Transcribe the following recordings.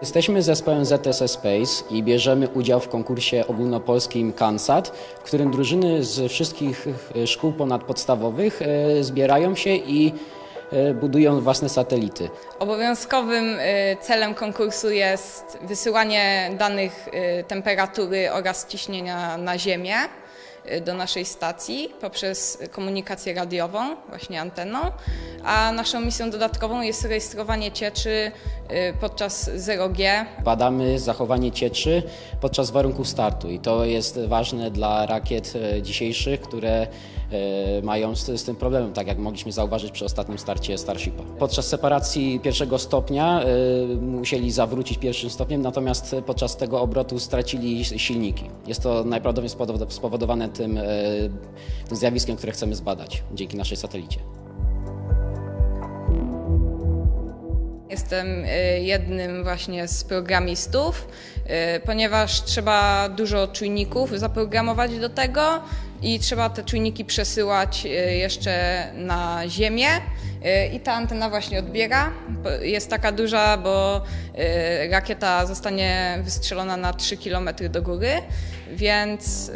Jesteśmy zespołem ZSS Space i bierzemy udział w konkursie ogólnopolskim CANSAT, w którym drużyny z wszystkich e, szkół ponadpodstawowych e, zbierają się i e, budują własne satelity. Obowiązkowym celem konkursu jest wysyłanie danych temperatury oraz ciśnienia na Ziemię do naszej stacji poprzez komunikację radiową, właśnie anteną, a naszą misją dodatkową jest rejestrowanie cieczy y, podczas 0G Badamy zachowanie cieczy podczas warunków startu i to jest ważne dla rakiet e, dzisiejszych, które e, mają z, z tym problem, tak jak mogliśmy zauważyć przy ostatnim starcie Starshipa. Podczas separacji pierwszego stopnia musieli zawrócić pierwszym stopniem, natomiast podczas tego obrotu stracili silniki. Jest to najprawdopodobniej spowodow- spowodowane tym, e, tym zjawiskiem, które chcemy zbadać dzięki naszej satelicie. Jestem y, jednym właśnie z programistów, y, ponieważ trzeba dużo czujników zaprogramować do tego i trzeba te czujniki przesyłać jeszcze na Ziemię. I ta antena właśnie odbiera. Jest taka duża, bo rakieta zostanie wystrzelona na 3 km do góry, więc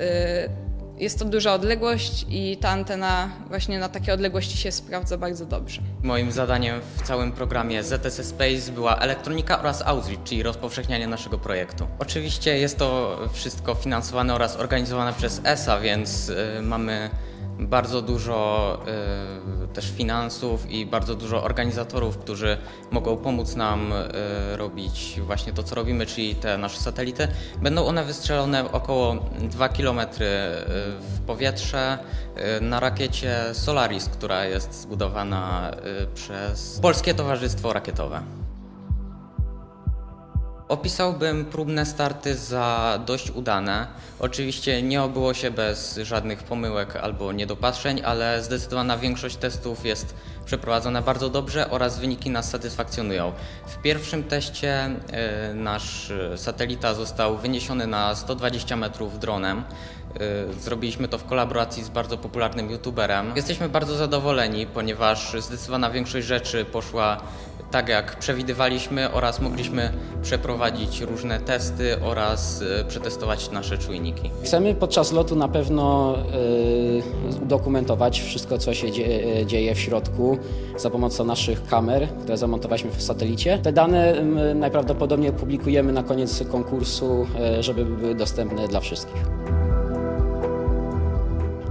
jest to duża odległość i ta antena właśnie na takie odległości się sprawdza bardzo dobrze. Moim zadaniem w całym programie ZSS Space była elektronika oraz outreach, czyli rozpowszechnianie naszego projektu. Oczywiście jest to wszystko finansowane oraz organizowane przez ESA, więc y, mamy bardzo dużo y, też finansów i bardzo dużo organizatorów, którzy mogą pomóc nam y, robić właśnie to, co robimy, czyli te nasze satelity. Będą one wystrzelone około 2 km w powietrze y, na rakiecie Solaris, która jest zbudowana y, przez Polskie Towarzystwo Rakietowe. Opisałbym próbne starty za dość udane. Oczywiście nie obyło się bez żadnych pomyłek albo niedopatrzeń, ale zdecydowana większość testów jest przeprowadzona bardzo dobrze oraz wyniki nas satysfakcjonują. W pierwszym teście y, nasz y, satelita został wyniesiony na 120 metrów dronem. Y, Zrobiliśmy to w kolaboracji z bardzo popularnym youtuberem. Jesteśmy bardzo zadowoleni, ponieważ zdecydowana większość rzeczy poszła tak jak przewidywaliśmy oraz mogliśmy przeprowadzić różne testy oraz y, przetestować nasze czujniki. Chcemy podczas lotu na pewno y, udokumentować wszystko, co się dzieje, w środku za pomocą naszych kamer, które zamontowaliśmy w satelicie. Te dane najprawdopodobniej publikujemy na koniec konkursu, y, żeby były dostępne dla wszystkich.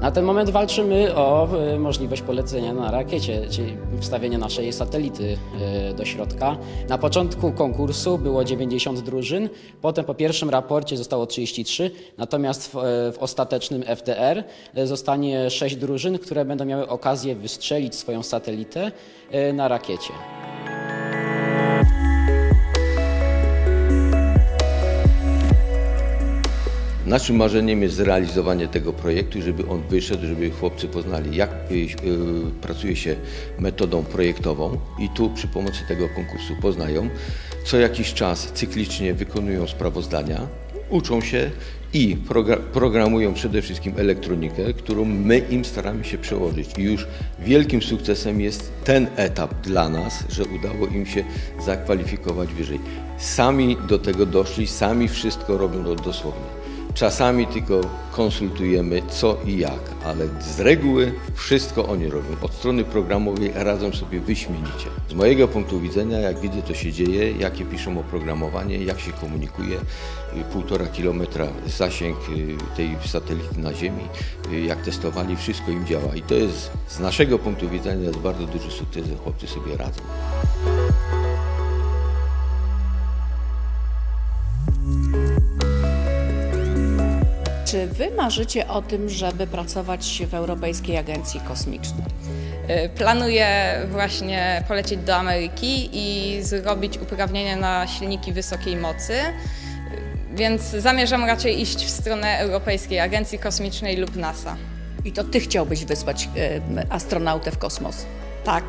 Na ten moment walczymy o y, możliwość polecenia na rakiecie, czyli wstawienia naszej satelity y, do środka. Na początku konkursu było 90 drużyn, potem po pierwszym raporcie zostało 33, natomiast w, y, w ostatecznym FDR zostanie 6 drużyn, które będą miały okazję wystrzelić swoją satelitę na rakiecie. Naszym marzeniem jest zrealizowanie tego projektu, żeby on wyszedł, żeby chłopcy poznali, jak y, y, pracuje się metodą projektową i tu przy pomocy tego konkursu poznają. Co jakiś czas cyklicznie wykonują sprawozdania, uczą się i progra- programują przede wszystkim elektronikę, którą my im staramy się przełożyć. I już wielkim sukcesem jest ten etap dla nas, że udało im się zakwalifikować wyżej. Sami do tego doszli, sami wszystko robią do- dosłownie. Czasami tylko konsultujemy co i jak, ale z reguły wszystko oni robią. Od strony programowej radzą sobie wyśmienicie. Z mojego punktu widzenia, jak widzę, co się dzieje, jakie piszą oprogramowanie, jak się komunikuje, y, półtora kilometra zasięg y, tej satelity na Ziemi, y, jak testowali, wszystko im działa. I to jest z naszego punktu widzenia jest bardzo duży sukces, chłopcy sobie radzą. Czy wy marzycie o tym, żeby pracować w Europejskiej Agencji Kosmicznej? Y, Planuję właśnie polecieć do Ameryki i zrobić uprawnienia na silniki wysokiej mocy, Y, więc zamierzam raczej iść w stronę Europejskiej Agencji Kosmicznej lub NASA. I to ty chciałbyś wysłać em, astronautę w kosmos? Tak.